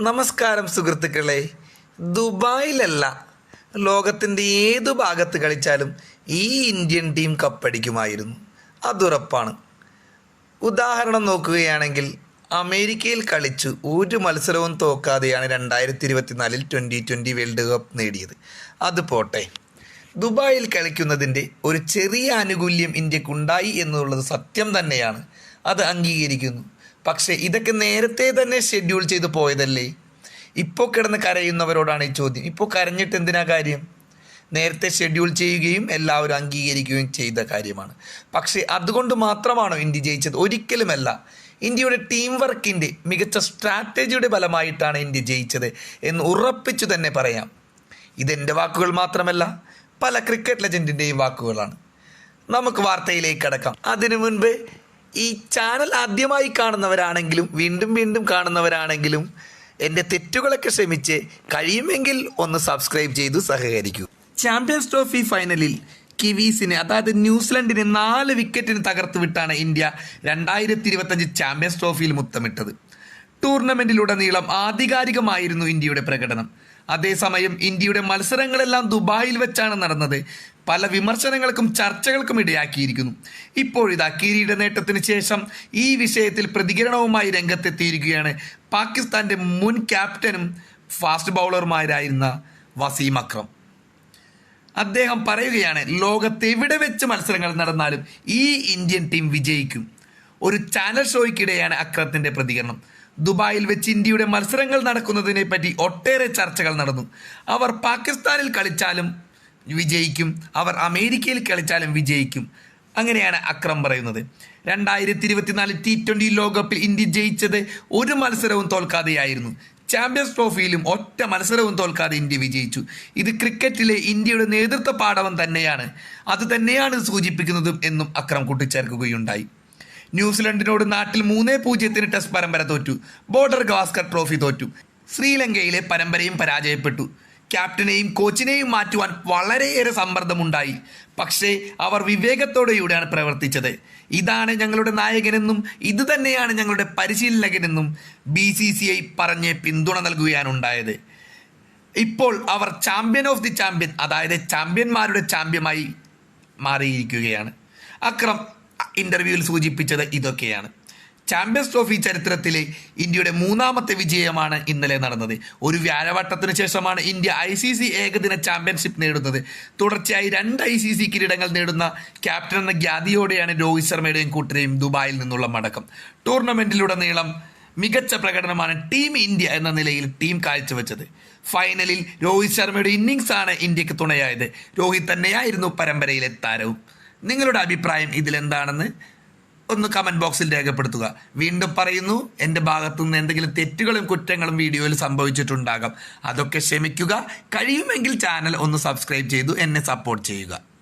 നമസ്കാരം സുഹൃത്തുക്കളെ. ദുബായിലല്ല ലോകത്തിന്റെ ഏതു ഭാഗത്ത് കളിച്ചാലും ഈ ഇന്ത്യൻ ടീം കപ്പടിക്കുമായിരുന്നു. അതുറപ്പാണ്. ഉദാഹരണം നോക്കുകയാണെങ്കിൽ അമേരിക്കയിൽ കളിച്ചു ഒരു മത്സരവും തോക്കാതെയാണ് രണ്ടായിരത്തി ഇരുപത്തിനാലിൽ ട്വന്റി ട്വന്റി വേൾഡ് കപ്പ് നേടിയത്. അത് പോട്ടെ. ദുബായിൽ കളിക്കുന്നതിന്റെ ഒരു ചെറിയ ആനുകൂല്യം ഇന്ത്യക്കുണ്ടായി എന്നുള്ളത് സത്യം തന്നെയാണ്. അത് അംഗീകരിക്കുന്നു. പക്ഷേ ഇതൊക്കെ നേരത്തെ തന്നെ ഷെഡ്യൂൾ ചെയ്തു പോയതല്ലേ? ഇപ്പോൾ കിടന്ന് കരയുന്നവരോടാണ് ഈ ചോദ്യം. ഇപ്പോൾ കരഞ്ഞിട്ട് എന്തിനാ കാര്യം? നേരത്തെ ഷെഡ്യൂൾ ചെയ്യുകയും എല്ലാവരും അംഗീകരിക്കുകയും ചെയ്ത കാര്യമാണ്. പക്ഷേ അതുകൊണ്ട് മാത്രമാണോ ഇന്ത്യ ജയിച്ചത്? ഒരിക്കലുമല്ല. ഇന്ത്യയുടെ ടീം വർക്കിന്റെ മികച്ച സ്ട്രാറ്റജിയുടെ ഫലമായിട്ടാണ് ഇന്ത്യ ജയിച്ചത് എന്ന് ഉറപ്പിച്ചു തന്നെ പറയാം. ഇതെന്റെ വാക്കുകൾ മാത്രമല്ല പല ക്രിക്കറ്റ് ലെജൻഡിന്റെയും വാക്കുകളാണ്. നമുക്ക് വാർത്തയിലേക്ക് കടക്കാം. അതിനു മുൻപ് ഈ ചാനൽ ആദ്യമായി കാണുന്നവരാണെങ്കിലും വീണ്ടും വീണ്ടും കാണുന്നവരാണെങ്കിലും എന്റെ തെറ്റുകളൊക്കെ ക്ഷമിച്ച് കഴിയുമെങ്കിൽ ഒന്ന് സബ്സ്ക്രൈബ് ചെയ്ത് സഹകരിക്കൂ. ചാമ്പ്യൻസ് ട്രോഫി ഫൈനലിൽ കിവീസിന് അതായത് ന്യൂസിലൻഡിനെ നാല് വിക്കറ്റിന് തകർത്ത് വിട്ടാണ് ഇന്ത്യ രണ്ടായിരത്തി ഇരുപത്തഞ്ച് ചാമ്പ്യൻസ് ട്രോഫിയിൽ മുത്തമിട്ടത്. ടൂർണമെന്റിലുടനീളം ആധികാരികമായിരുന്നു ഇന്ത്യയുടെ പ്രകടനം. അതേസമയം ഇന്ത്യയുടെ മത്സരങ്ങളെല്ലാം ദുബായിൽ വെച്ചാണ് നടന്നത്. പല വിമർശനങ്ങൾക്കും ചർച്ചകൾക്കും ഇടയാക്കിയിരിക്കുന്നു. ഇപ്പോഴിതാ കിരീട നേട്ടത്തിന് ശേഷം ഈ വിഷയത്തിൽ പ്രതികരണവുമായി രംഗത്തെത്തിയിരിക്കുകയാണ് പാകിസ്ഥാന്റെ മുൻ ക്യാപ്റ്റനും ഫാസ്റ്റ് ബൗളറുമാരായിരുന്ന വസീം അക്രം. അദ്ദേഹം പറയുകയാണ് ലോകത്ത് എവിടെ വെച്ച് മത്സരങ്ങൾ നടന്നാലും ഈ ഇന്ത്യൻ ടീം വിജയിക്കും. ഒരു ചാനൽ ഷോയ്ക്കിടെയാണ് അക്രത്തിന്റെ പ്രതികരണം. ദുബായിൽ വെച്ച് ഇന്ത്യയുടെ മത്സരങ്ങൾ നടക്കുന്നതിനെ പറ്റി ഒട്ടേറെ ചർച്ചകൾ നടന്നു. അവർ പാകിസ്ഥാനിൽ കളിച്ചാലും വിജയിക്കും. അവർ അമേരിക്കയിൽ കളിച്ചാലും വിജയിക്കും. അങ്ങനെയാണ് അക്രം പറയുന്നത്. രണ്ടായിരത്തി ഇരുപത്തിനാല് ടി ട്വന്റി ലോകകപ്പിൽ ഇന്ത്യ ജയിച്ചത് ഒരു മത്സരവും തോൽക്കാതെയായിരുന്നു. ചാമ്പ്യൻസ് ട്രോഫിയിലും ഒറ്റ മത്സരവും തോൽക്കാതെ ഇന്ത്യ വിജയിച്ചു. ഇത് ക്രിക്കറ്റിലെ ഇന്ത്യയുടെ നേതൃത്വ പാഠവം തന്നെയാണ്. അത് തന്നെയാണ് സൂചിപ്പിക്കുന്നതും എന്നും അക്രം കൂട്ടിച്ചേർക്കുകയുണ്ടായി. ന്യൂസിലൻഡിനോട് നാട്ടിൽ മൂന്നേ പൂജ്യത്തിന് ടെസ്റ്റ് പരമ്പര തോറ്റു. ബോർഡർ ഗവാസ്കർ ട്രോഫി തോറ്റു. ശ്രീലങ്കയിലെ പരമ്പരയും പരാജയപ്പെട്ടു. ക്യാപ്റ്റനെയും കോച്ചിനെയും മാറ്റുവാൻ വളരെയേറെ സമ്മർദ്ദമുണ്ടായി. പക്ഷേ അവർ വിവേകത്തോടെയൂടെയാണ് പ്രവർത്തിച്ചത്. ഇതാണ് ഞങ്ങളുടെ നായകനെന്നും ഇത് തന്നെയാണ് ഞങ്ങളുടെ പരിശീലകനെന്നും ബി സി സി ഐ പറഞ്ഞ് പിന്തുണ നൽകുകയാണുണ്ടായത്. ഇപ്പോൾ അവർ ചാമ്പ്യൻ ഓഫ് ദി ചാമ്പ്യൻ അതായത് ചാമ്പ്യന്മാരുടെ ചാമ്പ്യമായി മാറിയിരിക്കുകയാണ്. അക്രം ഇന്റർവ്യൂവിൽ സൂചിപ്പിച്ചത് ഇതൊക്കെയാണ്. ചാമ്പ്യൻസ് ട്രോഫി ചരിത്രത്തിലെ ഇന്ത്യയുടെ മൂന്നാമത്തെ വിജയമാണ് ഇന്നലെ നടന്നത്. ഒരു വ്യാഴവട്ടത്തിന് ശേഷമാണ് ഇന്ത്യ ഐ സി സി ഏകദിന ചാമ്പ്യൻഷിപ്പ് നേടുന്നത്. തുടർച്ചയായി രണ്ട് ഐ സി സി കിരീടങ്ങൾ നേടുന്ന ക്യാപ്റ്റൻ എന്ന ഖ്യാതിയോടെയാണ് രോഹിത് ശർമ്മയുടെയും കൂട്ടരെയും ദുബായിൽ നിന്നുള്ള മടക്കം. ടൂർണമെന്റിലുടനീളം മികച്ച പ്രകടനമാണ് ടീം ഇന്ത്യ എന്ന നിലയിൽ ടീം കാഴ്ചവെച്ചത്. ഫൈനലിൽ രോഹിത് ശർമ്മയുടെ ഇന്നിങ്സ് ആണ് ഇന്ത്യയ്ക്ക് തുണയായത്. രോഹിത് തന്നെയായിരുന്നു പരമ്പരയിലെ താരവും. നിങ്ങളുടെ അഭിപ്രായം ഇതിലെന്താണെന്ന് ഒന്ന് കമന്റ് ബോക്സിൽ രേഖപ്പെടുത്തുക. വീണ്ടും പറയുന്നു എന്റെ ഭാഗത്തു നിന്ന് എന്തെങ്കിലും തെറ്റുകളും കുറ്റങ്ങളും വീഡിയോയിൽ സംഭവിച്ചിട്ടുണ്ടാകാം. അതൊക്കെ ക്ഷമിക്കുക. കഴിയുമെങ്കിൽ ചാനൽ ഒന്ന് സബ്സ്ക്രൈബ് ചെയ്തു എന്നെ സപ്പോർട്ട് ചെയ്യുക.